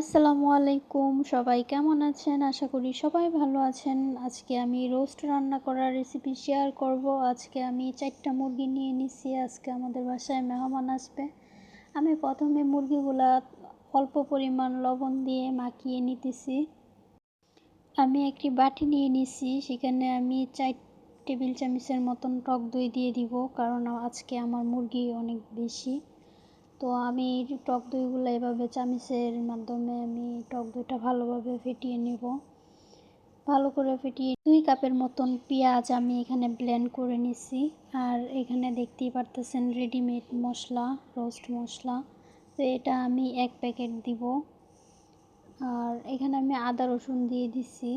আসসালামু আলাইকুম। সবাই কেমন আছেন? আশা করি সবাই ভালো আছেন। আজকে আমি রোস্ট রান্না করার রেসিপি শেয়ার করব। আজকে আমি চারটা মুরগি নিয়ে নিছি। আজকে আমাদের বাসায় মেহমান আসবে। আমি প্রথমে মুরগিগুলা অল্প পরিমাণ লবণ দিয়ে মাখিয়ে নিতেছি। আমি একটি বাটি নিয়ে নিছি। সেখানে আমি চার টেবিল চামচের মতন টক দই দিয়ে দিব, কারণ আজকে আমার মুরগি অনেক বেশি। তো আমি টক দইগুলো এভাবে চামিচের মাধ্যমে আমি টক দইটা ভালোভাবে ফেটিয়ে নেব। ভালো করে ফেটিয়ে দুই কাপের মতন পেঁয়াজ আমি এখানে ব্লেন্ড করে নিছি। আর এখানে দেখতেই পারতেছেন রেডিমেড মশলা রোস্ট মশলা। তো এটা আমি এক প্যাকেট দিব। আর এখানে আমি আদা রসুন দিয়ে দিছি।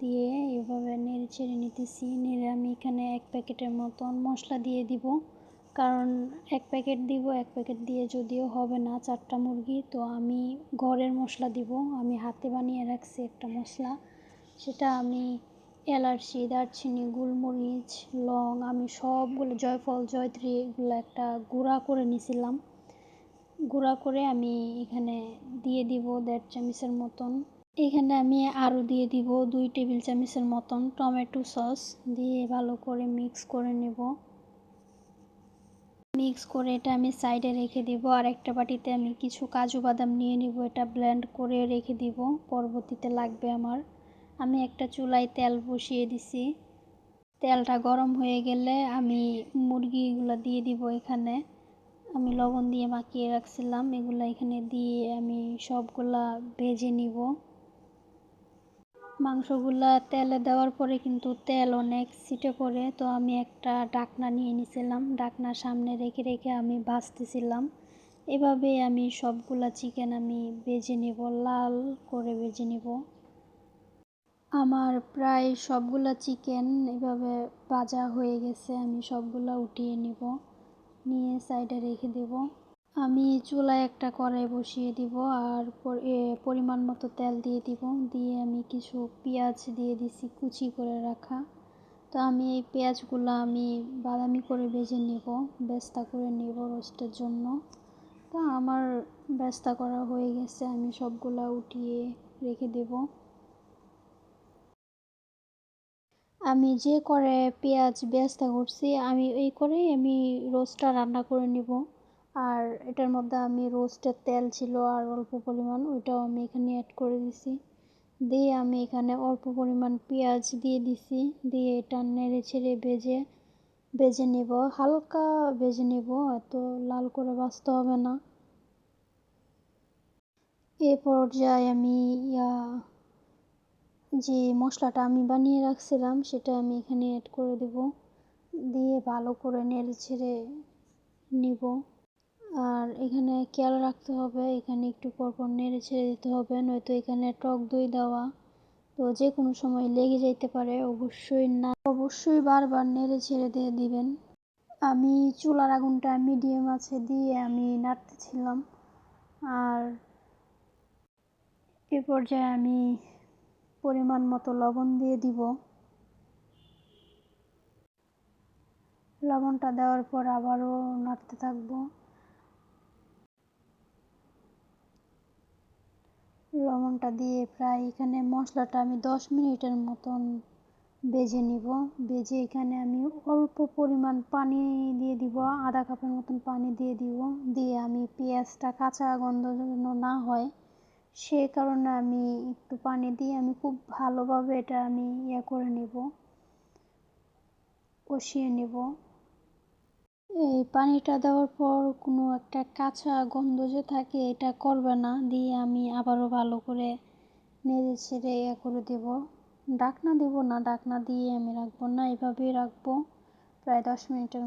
দিয়ে এভাবে নেড়ে ছেড়ে নিতেছি। নেড়ে আমি এখানে এক প্যাকেটের মতন মশলা দিয়ে দিব। কারণ এক প্যাকেট দিব, এক প্যাকেট দিয়ে যদিও হবে না চারটা মুরগি, তো আমি ঘরের মশলা দিব। আমি হাতে বানিয়ে রাখছি একটা মশলা, সেটা আমি এলাচি, দারচিনি, গোলমরিচ, লং, আমি সবগুলো জয়ফল, জয়ত্রী, এগুলো একটা গুঁড়া করে নিছিলাম। গুঁড়া করে আমি এখানে দিয়ে দিব দেড় চামচের মতন। এখানে আমি আরও দিয়ে দিব দুই টেবিল চামচের মতন টমেটো সস, দিয়ে ভালো করে মিক্স করে নেব। মিক্স করে এটা আমি সাইডে রেখে দিব। আর একটা বাটিতে আমি কিছু কাজু বাদাম নিয়ে নিব, এটা ব্লেন্ড করে রেখে দিব। পরবর্তীতে লাগবে আমার। আমি একটা চুলায় তেল বসিয়ে দিছি। তেলটা গরম হয়ে গেলে আমি মুরগিগুলো দিয়ে দিব এখানে। আমি লবণ দিয়ে মাখিয়ে রাখছিলাম। এগুলো এখানে দিয়ে আমি সবগুলা ভেজে নিব। মাংসগুলা তেলে দেওয়ার পরে কিন্তু তেল অনেক ছিটে পড়ে। তো আমি একটা ডাকনা নিয়ে নিছিলাম। ডাকনার সামনে রেখে রেখে আমি ভাজতেছিলাম। এভাবে আমি সবগুলা চিকেন আমি বেজে নেব, লাল করে বেজে নেব। আমার প্রায় সবগুলা চিকেন এভাবে ভাজা হয়ে গেছে। আমি সবগুলা উঠিয়ে নিব। নিয়ে সাইডে রেখে দেব। আমি চুলায় একটা কড়াই বসিয়ে দিব আর পরিমাণ মতো তেল দিয়ে দিব। দিয়ে আমি কিছু পেঁয়াজ দিয়ে দিছি কুচি করে রাখা। তো আমি এই পেঁয়াজগুলো আমি বাদামি করে ভেজে নেব, বেস্তা করে নেব রোস্টের জন্য। তো আমার বেস্তা করা হয়ে গেছে, আমি সবগুলা উঠিয়ে রেখে দেব। আমি যে করে পেঁয়াজ বেস্তা করছি, আমি এই করেই আমি রোস্টটা রান্না করে নিব। আর এটার মধ্যে আমি রোস্টের তেল ছিল আর অল্প পরিমাণ, ওইটাও আমি এখানে অ্যাড করে দিছি। দিয়ে আমি এখানে অল্প পরিমাণ পেঁয়াজ দিয়ে দিছি, দিয়ে এটা নেড়ে ছেড়ে ভেজে ভেজে নেব। হালকা ভেজে নেব, এত লাল করে বাঁচতে হবে না। এ পর্যায়ে আমি যে মশলাটা আমি বানিয়ে রাখছিলাম, সেটা আমি এখানে অ্যাড করে দেব। দিয়ে ভালো করে নেড়ে ছেড়ে নিব। আর এখানে খেয়াল রাখতে হবে, এখানে একটু পরপর নেড়ে ছেড়ে দিতে হবে, নয়তো এখানে টক দই দেওয়া, তো যে কোনো সময় লেগে যেতে পারে, অবশ্যই না। অবশ্যই বারবার নেড়ে ছেড়ে দিয়ে দিবেন। আমি চুলার আগুনটা মিডিয়াম আছে দিয়ে আমি নাড়তেছিলাম। আর এ পর্যায়ে আমি পরিমাণ মতো লবণ দিয়ে দিব। লবণটা দেওয়ার পর আবারও নাড়তে থাকব। লবণটা দিয়ে প্রায় এখানে মশলাটা আমি দশ মিনিটের মতন বেজে নিব। বেজে এখানে আমি অল্প পরিমাণ পানি দিয়ে দিব, আধা কাপের মতন পানি দিয়ে দিব। দিয়ে আমি পেঁয়াজটা কাঁচা গন্ধ যেন না হয়, সে কারণে আমি একটু পানি দিয়ে আমি খুব ভালোভাবে এটা আমি ইয়ে করে নেব, কষিয়ে নেব। এই পানিটা দেওয়ার পর কোনো একটা কাঁচা গন্ধ যে থাকে, এটা করবে না। দিয়ে আমি আবারও ভালো করে নেড়ে ছেড়ে ইয়ে করে দেব। ডাকনা দেব না ডাকনা দিয়ে আমি রাখব না, এভাবেই রাখব। প্রায় দশ মিনিটের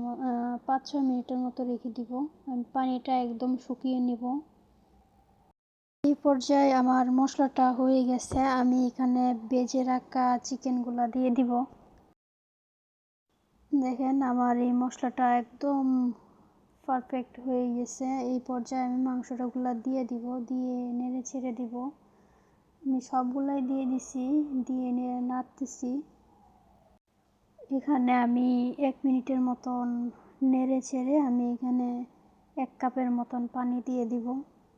পাঁচ ছয় মিনিটের মতো রেখে দিব। আমি পানিটা একদম শুকিয়ে নেব। এই পর্যায়ে আমার মশলাটা হয়ে গেছে। আমি এখানে বেজে রাখা চিকেনগুলো দিয়ে দিব। দেখেন আমার এই মশলাটা একদম পারফেক্ট হয়ে গেছে। এই পর্যায়ে আমি মাংসটাগুলো দিয়ে দিব, দিয়ে নেড়ে ছেড়ে দিব। আমি সবগুলাই দিয়ে দিছি, দিয়ে নেড়ে নাড়তেছি। এখানে আমি এক মিনিটের মতন নেড়ে ছেড়ে আমি এখানে এক কাপের মতন পানি দিয়ে দিব।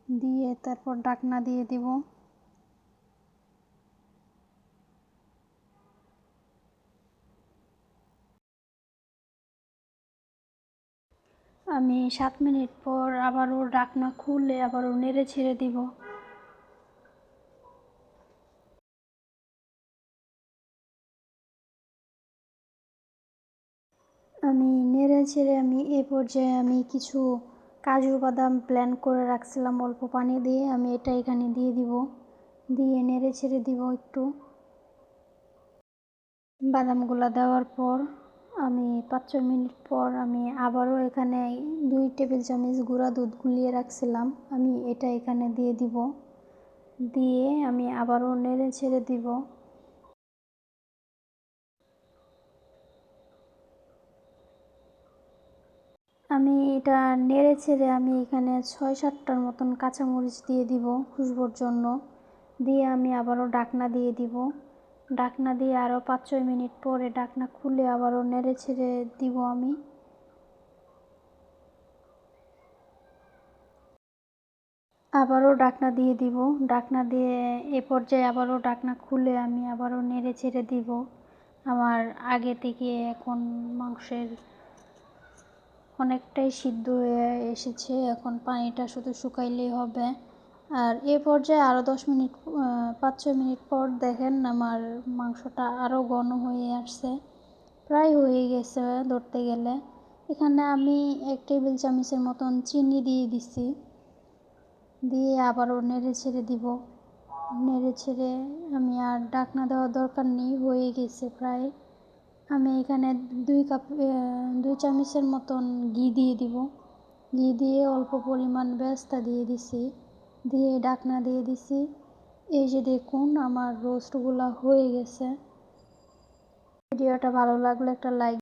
দিয়ে তারপর ডাকনা দিয়ে দিব। আমি সাত মিনিট পর আবার ওর ডাকনা খুলে আবারও নেড়ে ছেড়ে দিব। আমি নেড়ে ছেড়ে আমি এ পর্যায়ে আমি কিছু কাজু বাদাম প্ল্যান করে রাখছিলাম অল্প পানি দিয়ে, আমি এটা এখানে দিয়ে দিব। দিয়ে নেড়ে ছেড়ে দিব একটু। বাদামগুলো দেওয়ার পর আমি পাঁচ ছ মিনিট পর আমি আবারও এখানে দুই টেবিল চামচ গুঁড়া দুধ গুলিয়ে রাখছিলাম। আমি এটা এখানে দিয়ে দিব। দিয়ে আমি আবারও নেড়ে ছেড়ে দিব। আমি এটা নেড়ে ছেড়ে আমি এখানে ছয় সাতটার মতন কাঁচামরিচ দিয়ে দিব খুশবোর জন্য। দিয়ে আমি আবারও ডাকনা দিয়ে দিব। ডাকনা দিয়ে আরও পাঁচ ছয় মিনিট পরে ডাকনা খুলে আবারও নেড়ে ছেড়ে দিব আমি। আবারও ডাকনা দিয়ে দিব। ডাকনা দিয়ে এ পর্যায়ে আবারও ডাকনা খুলে আমি আবারও নেড়ে ছেড়ে দিব। আমার আগে থেকে এখন মাংসের অনেকটাই সিদ্ধ হয়ে এসেছে। এখন পানিটা শুধু শুকাইলেই হবে। আর এ পর্যায়ে আরও দশ মিনিট পাঁচ ছয় মিনিট পর দেখেন আমার মাংসটা আরও ঘন হয়ে আসছে। প্রায় হয়ে গেছে ধরতে গেলে। এখানে আমি এক টেবিল চামচের মতন চিনি দিয়ে দিছি। দিয়ে আবারও নেড়ে ছেড়ে দিব। নেড়ে ছেড়ে আমি আর ডাকনা দেওয়ার দরকার নেই, হয়ে গেছে প্রায়। আমি এখানে দুই কাপ দুই চামচের মতন ঘি দিয়ে দিব। ঘি দিয়ে অল্প পরিমাণ ব্যস্তা দিয়ে দিছি। দিয়ে ডাকনা দিয়ে দিছি। এই যে দেখুন, আমার রোস্টগুলো হয়ে গেছে। ভিডিওটা ভালো লাগলে একটা লাইক